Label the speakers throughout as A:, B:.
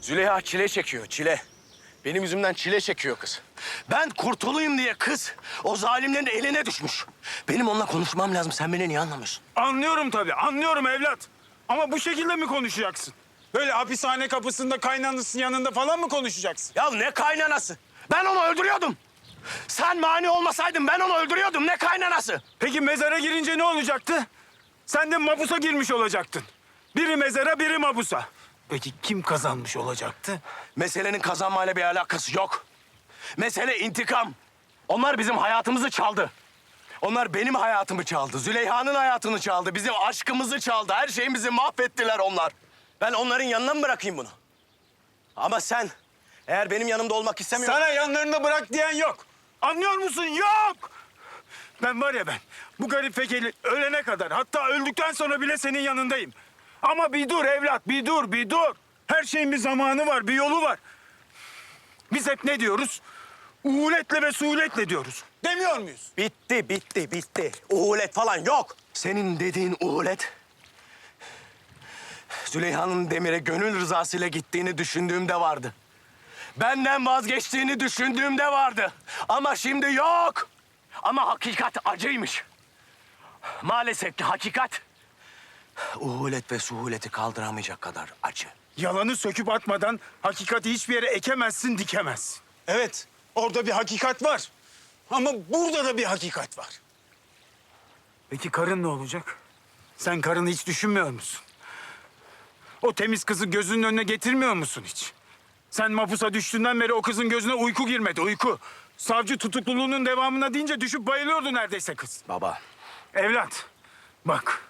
A: Züleyha çile çekiyor, çile. Benim yüzümden çile çekiyor kız. Ben kurtulayım diye kız o zalimlerin eline düşmüş. Benim onunla konuşmam lazım. Sen beni niye anlamıyorsun?
B: Anlıyorum tabii, anlıyorum evlat. Ama bu şekilde mi konuşacaksın? Böyle hapishane kapısında kaynanısın yanında falan mı konuşacaksın?
A: Ya ne kaynanası? Ben onu öldürüyordum. Sen mani olmasaydın ben onu öldürüyordum. Ne kaynanası?
B: Peki mezara girince ne olacaktı? Sen de mapusa girmiş olacaktın. Biri mezara, biri mapusa. Peki kim kazanmış olacaktı?
A: Meselenin kazanmayla bir alakası yok. Mesele intikam. Onlar bizim hayatımızı çaldı. Onlar benim hayatımı çaldı. Züleyha'nın hayatını çaldı. Bizim aşkımızı çaldı. Her şeyimizi mahvettiler onlar. Ben onların yanına mı bırakayım bunu? Ama sen eğer benim yanımda olmak istemiyorsan...
B: Sana yanlarında bırak diyen yok. Anlıyor musun? Yok. Ben var ya ben bu garip fekeli ölene kadar hatta öldükten sonra bile senin yanındayım. Ama bir dur evlat bir dur bir dur. Her şeyin bir zamanı var bir yolu var. Biz hep ne diyoruz? Uhuletle ve suhuletle diyoruz. Demiyor muyuz?
A: Bitti, bitti, bitti. Uhulet falan yok. Senin dediğin uhulet... Züleyha'nın Demir'e gönül rızasıyla gittiğini düşündüğümde vardı. Benden vazgeçtiğini düşündüğümde vardı. Ama şimdi yok. Ama hakikat acıymış. Maalesef ki hakikat... Uhulet ve suhuleti kaldıramayacak kadar acı.
B: Yalanı söküp atmadan hakikati hiçbir yere ekemezsin, dikemezsin. Evet, orada bir hakikat var. Ama burada da bir hakikat var. Peki karın ne olacak? Sen karını hiç düşünmüyor musun? O temiz kızı gözünün önüne getirmiyor musun hiç? Sen mapusa düştüğünden beri o kızın gözüne uyku girmedi, uyku. Savcı tutukluluğunun devamına deyince düşüp bayılıyordu neredeyse kız.
A: Baba,
B: Evlat, bak.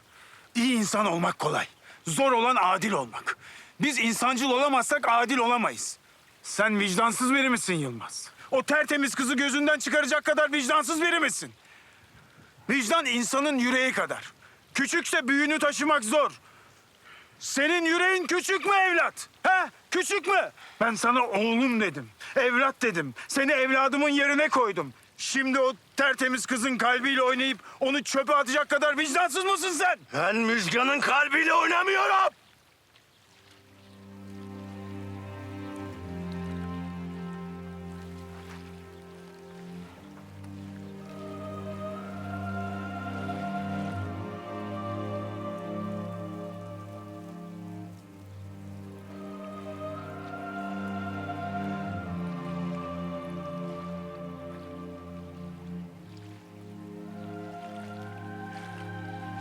B: İyi insan olmak kolay. Zor olan adil olmak. Biz insancıl olamazsak adil olamayız. Sen vicdansız biri misin Yılmaz? O tertemiz kızı gözünden çıkaracak kadar vicdansız biri misin? Vicdan insanın yüreği kadar. Küçükse büyüğünü taşımak zor. Senin yüreğin küçük mü evlat? He? Küçük mü? Ben sana oğlum dedim. Evlat dedim. Seni evladımın yerine koydum. Şimdi o tertemiz kızın kalbiyle oynayıp onu çöpe atacak kadar vicdansız mısın sen?
A: ben Müjgan'ın kalbiyle oynamıyorum.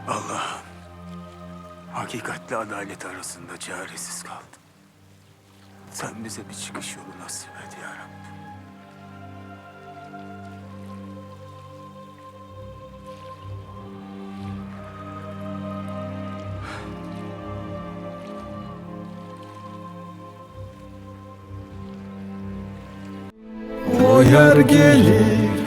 B: Allah'ım. Hakikatle adalet arasında çaresiz kaldım. Sen bize bir çıkış yolu nasip et ya Rabbi.
C: O yer gelir